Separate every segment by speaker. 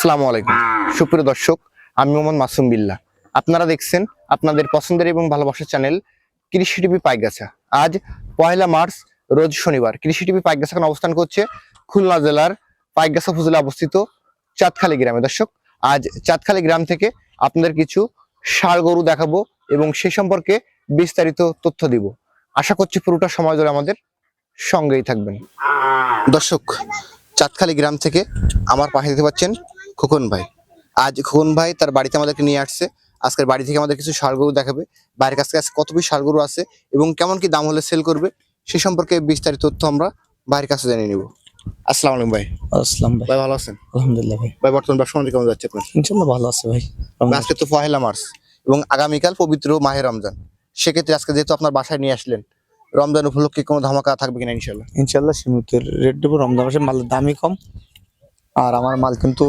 Speaker 1: আসসালামু আলাইকুম। সুপ্রিয় দর্শক, আমি মোহাম্মদ মাসুম বিল্লাহ। আপনারা দেখছেন আপনাদের পছন্দের এবং ভালোবাসার চ্যানেল কৃষি টিভি পাইগাছা আজ পয়লা মার্চ, রোজ শনিবার। কৃষি টিভি পাইগাছা এখন অবস্থান করছে খুলনা জেলার পাইগাছা উপজেলা অবস্থিত চাঁদখালী গ্রামে। দর্শক, আজ চাঁদখালী গ্রাম থেকে আপনাদের কিছু ষাড় গরু দেখাবো এবং সে সম্পর্কে বিস্তারিত তথ্য দিব। আশা করছি পুরোটা সময় ধরে আমাদের সঙ্গেই থাকবেন। দর্শক, চাঁদখালী গ্রাম থেকে আমার পাশে দেখতে পাচ্ছেন খোকন ভাই। আজ খোকন ভাই তার বাড়িতে আমাদেরকে নিয়ে আসছে। আজকের বাড়ি থেকে আমাদের কিছু ষাড়গরু দেখাবে। বাইরের কাছ থেকে কত পিস ষাড়গরু আছে এবং কেমন কি দাম হলে সেল করবে সে সম্পর্কে বিস্তারিত তথ্য আমরা বাইরের কাছে জেনে নিব। আসসালামু আলাইকুম ভাই।
Speaker 2: আসসালাম ভাই।
Speaker 1: ভাই ভালো আছেন?
Speaker 2: আলহামদুলিল্লাহ ভাই।
Speaker 1: ভাই বর্তমান ব্যবসা বাণিজ্য কেমন যাচ্ছে আপনার?
Speaker 2: ইনশাল্লাহ ভালো আছে ভাই।
Speaker 1: আজকে তো পহেলা মার্চ এবং আগামীকাল পবিত্র মাহে রমজান। সেক্ষেত্রে আজকে যেহেতু আপনার বাসায় নিয়ে আসলেন রমজান উপলক্ষে কোনো ধামাকা থাকবে কিনা ইনশাল্লাহ
Speaker 2: ইনশাল্লাহ সীমিতের রেট দেবো। রমজান মাসে মালের দামই কম। আর আমার মাল কিন্তু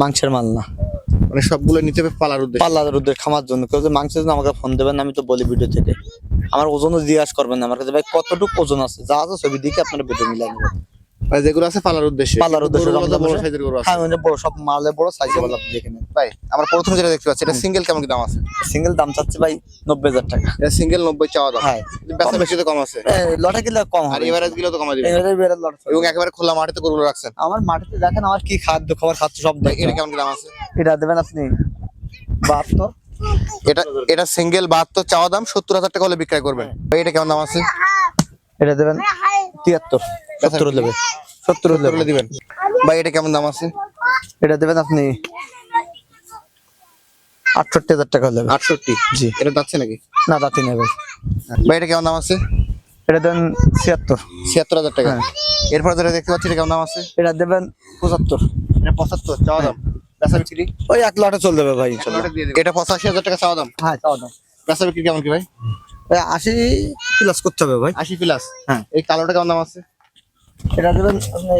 Speaker 2: মাংসের মাল না।
Speaker 1: মানে সবগুলো নিতে হবে পালার উদ্দেশ্যে?
Speaker 2: পালার উদ্দেশ্যে খামার জন্য। কেউ যদি মাংসের জন্য আমাকে ফোন দেবেন আমি তো বলি ভিডিও থেকে। আমার ওজনও জিজ্ঞাসা করবেন না। আমার কাছে ভাই কতটুকু ওজন আছে? যা আছে ছবি দিকে আপনারা ভিডিও মিলাই নেবেন
Speaker 1: মানে যেগুলো আছে পালার উদ্দেশ্যে।
Speaker 2: পালার উদ্দেশ্যে
Speaker 1: বড় সাইজের গরু আছে।
Speaker 2: হ্যাঁ বড় সব মালে বড় সাইজে বলে আপনি দেখে নেন।
Speaker 1: ভাই আমরা প্রথমে যেটা দেখতে পাচ্ছি এটা সিঙ্গেল কেমন দাম আছে?
Speaker 2: সিঙ্গেল দাম চাচ্ছে ভাই নব্বই হাজার টাকা।
Speaker 1: এটা সিঙ্গেল নব্বই চাওয়া দাম।
Speaker 2: হ্যাঁ।
Speaker 1: বেচা বেশি। তো কম আছে।
Speaker 2: লটে কিলো কম
Speaker 1: আর এভারেজগুলো তো কমা দিবে।
Speaker 2: এবারে বেড়ে লট
Speaker 1: এবং একেবারে খোলা মাটিতে গরুগুলো রাখছেন।
Speaker 2: আমার মাটিতে দেখেন আমার কি খাদ্য খাবার খাচ্ছে সব
Speaker 1: ভাই,
Speaker 2: দেখেন।
Speaker 1: এটা কেমন দাম আছে?
Speaker 2: এটা দেবেন আপনি বাহাত্তর।
Speaker 1: এটা এটা সিঙ্গেল বাহাত্তর চাওয়া দাম সত্তর হাজার টাকা হলে বিক্রয় করবেন। ভাই, এটা কেমন দাম আছে?
Speaker 2: এটা দেবেন তিয়াত্তর। সত্তর দেবে। সত্তর
Speaker 1: সত্তর হলে দিবেন। ভাই এটা কেমন দাম আছে?
Speaker 2: এটা দেবেন আপনি আটষট্টি হাজার টাকা দেবে।
Speaker 1: আটষট্টি?
Speaker 2: জি।
Speaker 1: এটা যাচ্ছে নাকি?
Speaker 2: না রাতে নেবে
Speaker 1: ভাই। এটা কেমন দাম আছে?
Speaker 2: এটা দেবেন ছিয়াত্তর।
Speaker 1: ছিয়াত্তর হাজার টাকা।
Speaker 2: হ্যাঁ।
Speaker 1: এরপর যেটা দেখতে পাচ্ছি এটা কেমন দাম আছে?
Speaker 2: এটা দেবেন পঁচাত্তর।
Speaker 1: এটা পঁচাত্তর চাওয়া দাম। বেচা বিক্রি?
Speaker 2: ওই এক লটে চলে যাবে ভাই।
Speaker 1: এটা পঁচাশি হাজার টাকা চাওয়া দাম?
Speaker 2: হ্যাঁ চাও দাম।
Speaker 1: বেচা বিক্রি কেমন কি ভাই?
Speaker 2: আশি প্লাস করতে হবে ভাই।
Speaker 1: আশি প্লাস
Speaker 2: হ্যাঁ।
Speaker 1: এই কালোটা কেমন দাম আছে?
Speaker 2: এটা দেবেন আপনি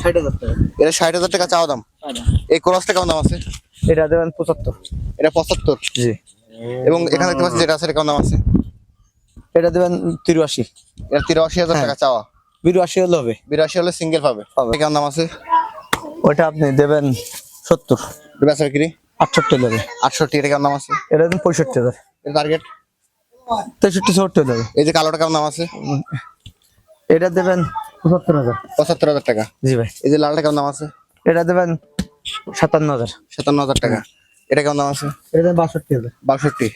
Speaker 2: ষাট হাজার টাকা।
Speaker 1: এটা ষাট হাজার টাকা চাওয়া দাম? এই ক্রসটা কেমন দাম আছে?
Speaker 2: এটা দেবেন পঁচাত্তর।
Speaker 1: এটা পঁচাত্তর?
Speaker 2: জি।
Speaker 1: এবং এখানে দেখতে পাচ্ছি যেটা আছে কেমন দাম আছে?
Speaker 2: এটা দেবেন তিরাশি।
Speaker 1: এটা তিরাশি হাজার
Speaker 2: হ্যাঁ।
Speaker 1: টাকা চাওয়া।
Speaker 2: বিরাশি হলে হবে।
Speaker 1: বিরাশি হলে সিঙ্গেল পাবে। কেমন দাম আছে?
Speaker 2: ওইটা আপনি দেবেন সত্তর।
Speaker 1: বেচা বিক্রি
Speaker 2: আটষট্টি দেবে
Speaker 1: আটষট্টি এটা কেমন দাম আছে?
Speaker 2: এটা দেবেন পঁয়ষট্টি হাজার।
Speaker 1: এটা টার্গেট
Speaker 2: তেষট্টি সত্তর দেবে
Speaker 1: এই যে কালোটা কেমন দাম আছে?
Speaker 2: এটা দেবেন পঁচাত্তর হাজার।
Speaker 1: পঁচাত্তর হাজার টাকা।
Speaker 2: জি ভাই।
Speaker 1: এই যে লালটা কেমন দাম আছে?
Speaker 2: এটা দেবেন সাতান্ন হাজার।
Speaker 1: সাতান্ন হাজার টাকা। এটা কেমন দাম আছে?
Speaker 2: এটা বাষট্টি হাজার।
Speaker 1: বাষট্টি।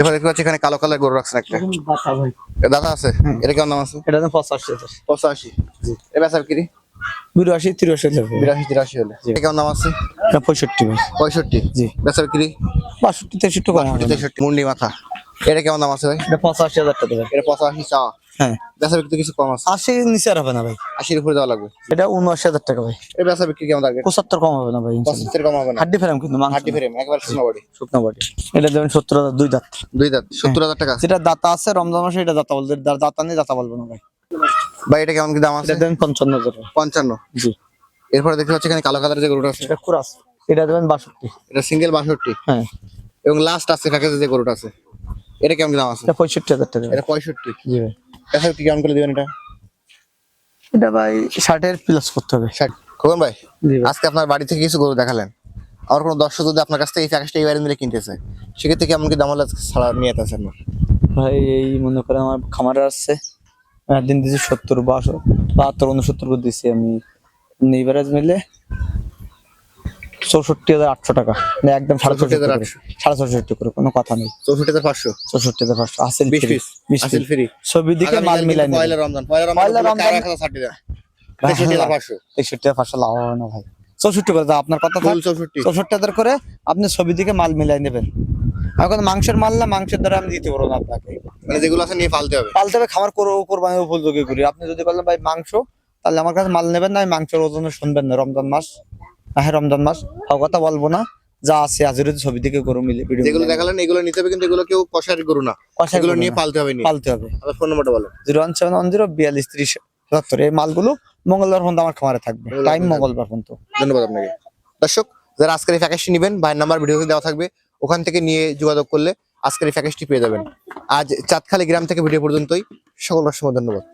Speaker 1: এবার দেখতে পাচ্ছি এখানে কালো কালার গরু রাখছেন একটা। দাদা আছে? এটা কেমন দাম আছে?
Speaker 2: এটা পঁচাশি হাজার।
Speaker 1: পঁচাশি। এ বেচা বিক্রি
Speaker 2: বিরাশি তিরাশি
Speaker 1: বিরাশি তিরাশি হলে। এটা কেমন দাম আছে?
Speaker 2: এটা পঁয়ষট্টি
Speaker 1: পঁয়ষট্টি।
Speaker 2: জি।
Speaker 1: বেচা বিক্রি
Speaker 2: বাষট্টি তেষট্টি হবে
Speaker 1: তেষট্টি। মুন্ডি মাথা। এটা কেমন দাম আছে ভাই?
Speaker 2: এটা পঁচাশি হাজার টাকা
Speaker 1: এটা পঁচাশি চাওয়া
Speaker 2: হ্যাঁ।
Speaker 1: বেচা বিক্রি কিছু কম আছে।
Speaker 2: আশি নিচে আর হবে না ভাই।
Speaker 1: আশির উপরে দেওয়া লাগবে।
Speaker 2: এটা উনআশি হাজার টাকা ভাই।
Speaker 1: এই বেচা বিক্রি কেমন টার্গেট
Speaker 2: পঁচাত্তর কম হবে না ভাই।
Speaker 1: পঁচাত্তর কম হবে না।
Speaker 2: হাড্ডি ফেরাম কিন্তু
Speaker 1: হাড্ডি ফ্রেম একবার শুকনো বডি।
Speaker 2: শুকনো বাটি এটা দেবেন সত্তর হাজার দুই দাঁত।
Speaker 1: দুই দাঁত সত্তর হাজার টাকা
Speaker 2: যেটা দাতা আছে রমজান মাসে এটা দাতা বলতে দাতা নেই দাতা বলব না ভাই।
Speaker 1: ভাই এটা কেমন কি দাম আছে?
Speaker 2: এটা দেবেন পঞ্চান্ন হাজার
Speaker 1: পঞ্চান্ন।
Speaker 2: জি।
Speaker 1: এরপরে দেখতে পাচ্ছি এখানে কালো কালার যে গরুটা আছে।
Speaker 2: এটা কুরাস এটা দেবেন বাষট্টি।
Speaker 1: এটা সিঙ্গেল বাষট্টি।
Speaker 2: হ্যাঁ।
Speaker 1: এবং লাস্ট আছে প্যাকেজে যে গরুটা আছে। এটা কেমন দাম আছে?
Speaker 2: এটা পঁয়ষট্টি হাজার টাকা।
Speaker 1: এটা পঁয়ষট্টি।
Speaker 2: জি ভাই।
Speaker 1: বেচা বিক্রি কেমন করে দিবেন এটা?
Speaker 2: এটা ভাই ষাটের প্লাস করতে হবে।
Speaker 1: ষাট। খোকন ভাই
Speaker 2: জি
Speaker 1: আজকে আপনার বাড়ি থেকে কিছু গরু দেখালেন। আমার কোনো দর্শক যদি আপনার কাছ থেকে এই প্যাকেজটা এইবারে মিলে কিনতেছে সেক্ষেত্রে কেমন কি দাম হলে আজকে ছাড়া নিয়ে আপনার?
Speaker 2: ভাই এই মনে করেন আমার খামারে আসছে একদিন দিয়েছি সত্তর বাহাত্তর উনসত্তর করে দিচ্ছি আমি। নেইবারাজ মিলে চৌষট্টি হাজার আটশো টাকা। মানে একদম সাড়ে চৌষট্টি করে।
Speaker 1: 64,800
Speaker 2: সাড়ে চৌষট্টি করে কোনো কথা নেই।
Speaker 1: চৌষট্টি হাজার পাঁচশো।
Speaker 2: চৌষট্টি হাজার পাঁচশো
Speaker 1: আসিল ফ্রি
Speaker 2: দিকে মাল মিলাই
Speaker 1: পয়লা রমজান পয়লা তেষট্টি হাজার পাঁচশো।
Speaker 2: তেষট্টি হাজার পাঁচশো লাভ হবে না ভাই। চৌষট্টি করে আপনার কথা থাক।
Speaker 1: চৌষট্টি।
Speaker 2: চৌষট্টি হাজার করে আপনি ছবি দিকে মাল মিলাই নেবেন। এখন মাংসের মাল না মাংসের দ্বারা আমি দিতে পারব না আপনাকে।
Speaker 1: মানে যেগুলো আছে নিয়ে ফালতে হবে।
Speaker 2: পালতে হবে খামার করে কোরবানি উপযোগী করি। আপনি যদি বলেন ভাই মাংস তাহলে আমার কাছে মাল নেবেন না আমি মাংসের ওজনে শুনবেন না রমজান মাস। হ্যাঁ রমজান মাস তাও কথা বলব না যা আছে আজের ছবি থেকে গরু মিলে ভিডিও
Speaker 1: যেগুলো দেখালেন এগুলো নিতে হবে কিন্তু এগুলো কেউ কষার গরু না। এগুলো নিয়ে পালতে হবে
Speaker 2: পালতে হবে।
Speaker 1: ফোন নাম্বারটা বলেন
Speaker 2: zero one seven one zero বিয়াল্লিশ ত্রিশ সত্তর এই মালগুলো মঙ্গলবার পর্যন্ত আমার খামারে থাকবে টাইম মঙ্গলবার পর্যন্ত।
Speaker 1: ধন্যবাদ আপনাকে। দর্শক যারা আজকের এই প্যাকেজটি নেবেন ভাইয়ের নাম্বার ভিডিওতে দেওয়া থাকবে ওখান থেকে নিয়ে যোগাযোগ করলে আজকের এই প্যাকেজটি পেয়ে যাবেন। আজ চাঁদখালি গ্রাম থেকে ভিডিও পর্যন্তই সকল অসংখ্য ধন্যবাদ।